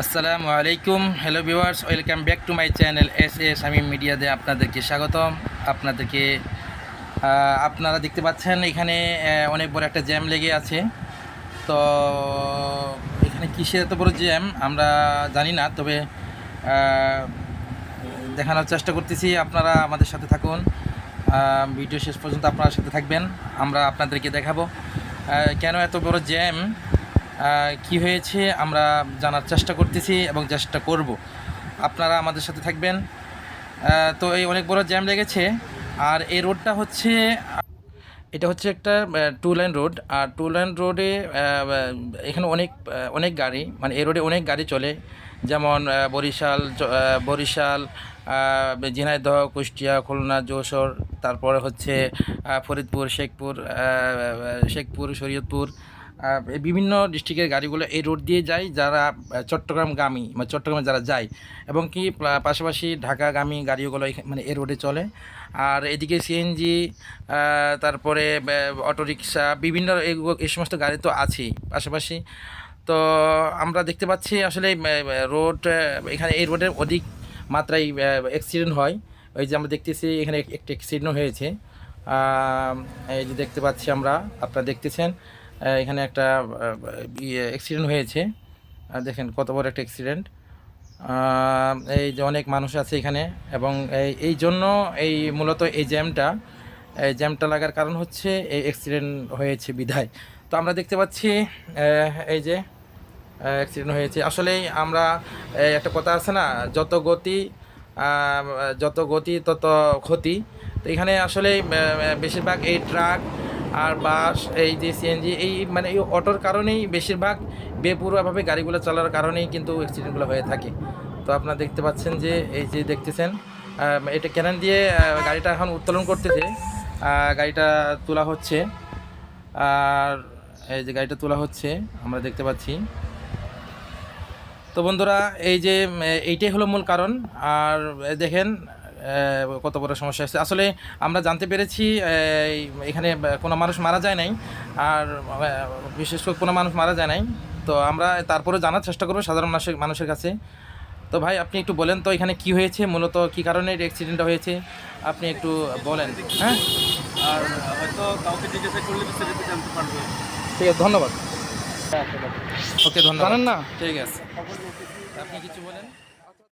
আসসালামু আলাইকুম। Hello viewers welcome back to my channel S S আমি মিডিয়াতে আপনাদেরকে স্বাগতম। আপনাদেরকে আপনারা দেখতে পাচ্ছেন এখানে অনেক বড় একটা জ্যাম লেগে আছে। তো, এখানে কিসের এত বড় জ্যাম আমরা জানি না, তবে দেখানোর চেষ্টা করতেছি। আপনারা আমাদের সাথে থাকুন। ভিডিও শেষ পর্যন্ত আপনারা সাথে থাকবেন। আমরা আপনাদেরকে দেখাবো। কেন এত বড় জ্যাম কি হয়েছে আমরা জানার চেষ্টা করতেছি এবং চেষ্টা করব। আপনারা আমাদের সাথে থাকবেন। তো এই অনেক বড় জ্যাম লেগেছে। আর এই রোডটা হচ্ছে, এটা হচ্ছে একটা টু লাইন রোড আর টু লাইন রোডে এখানে অনেক অনেক গাড়ি মানে এই রোডে অনেক গাড়ি চলে। যেমন বরিশাল বরিশাল ঝিনাইদহ, কুষ্টিয়া, খুলনা, যশোর, তারপরে হচ্ছে ফরিদপুর, শেখপুর শেখপুর, শরীয়তপুর। বিভিন্ন ডিস্ট্রিক্টের গাড়িগুলো এই রোড দিয়ে যায়, যারা চট্টগ্রামগামী মানে চট্টগ্রামে যারা যায়, এবং কি পাশাপাশি ঢাকাগামী গাড়িগুলো মানে এই রোডে চলে। আর এদিকে সিএনজি তারপরে অটোরিকশা, বিভিন্ন এই সমস্ত গাড়ি তো আছেই পাশাপাশি। তো আমরা দেখতে পাচ্ছি আসলে রোড এখানে এই রোডের অধিক মাত্রায় অ্যাক্সিডেন্ট হয়। ওই যে আমরা দেখতেছি, এখানে এক- একটা অ্যাক্সিডেন্ট হয়েছে। এই যে দেখতে পাচ্ছি আমরা, আপনারা দেখতেছেন। এখানে একটা অ্যাক্সিডেন্ট হয়েছে। দেখেন কত বড় একটা অ্যাক্সিডেন্ট এই যে অনেক মানুষ আছে এখানে এবং এই জন্য এই মূলত এই জ্যামটা এই জ্যামটা লাগার কারণ হচ্ছে এই অ্যাক্সিডেন্ট হয়েছে বিধায়। তো আমরা দেখতে পাচ্ছি এই যে অ্যাক্সিডেন্ট হয়েছে। আসলেই আমরা একটা কথা আছে না, যত গতি যত গতি তত ক্ষতি। তো এখানে আসলে বেশিরভাগ এই ট্রাক আর বাস, এই যে সিএনজি এই মানে এই অটোর কারণেই বেশিরভাগ বেপুরোভাবে গাড়িগুলো চালার কারণেই কিন্তু অ্যাক্সিডেন্টগুলো হয়ে থাকে। তো আপনারা দেখতে পাচ্ছেন যে, এই যে দেখতেছেন এটা ক্যানান দিয়ে গাড়িটা এখন উত্তোলন করতেছে। গাড়িটা তোলা হচ্ছে। আর এই যে গাড়িটা তোলা হচ্ছে, আমরা দেখতে পাচ্ছি। তো বন্ধুরা, এই যে এইটাই হলো মূল কারণ। আর দেখেন কত বড় সমস্যা আছে আসলে আমরা জানতে পেরেছি এখানে কোনো মানুষ মারা যায় নাই আর বিশেষ করে কোনো মানুষ মারা যায় নাই। তো আমরা তারপরে জানার চেষ্টা করব সাধারণ মানুষের মানুষের কাছে। তো ভাই আপনি একটু বলেন তো এখানে কি হয়েছে মূলত কি কারণে অ্যাক্সিডেন্টটা হয়েছে? আপনি একটু বলেন। হ্যাঁ? আর হয়তো কাউকে জিজ্ঞাসা করলে বিস্তারিত জানতে পারবে। ঠিক আছে ধন্যবাদ। ওকে ধন্যবাদ। জানেন না? ঠিক আছে। আপনি কিছু বলেন?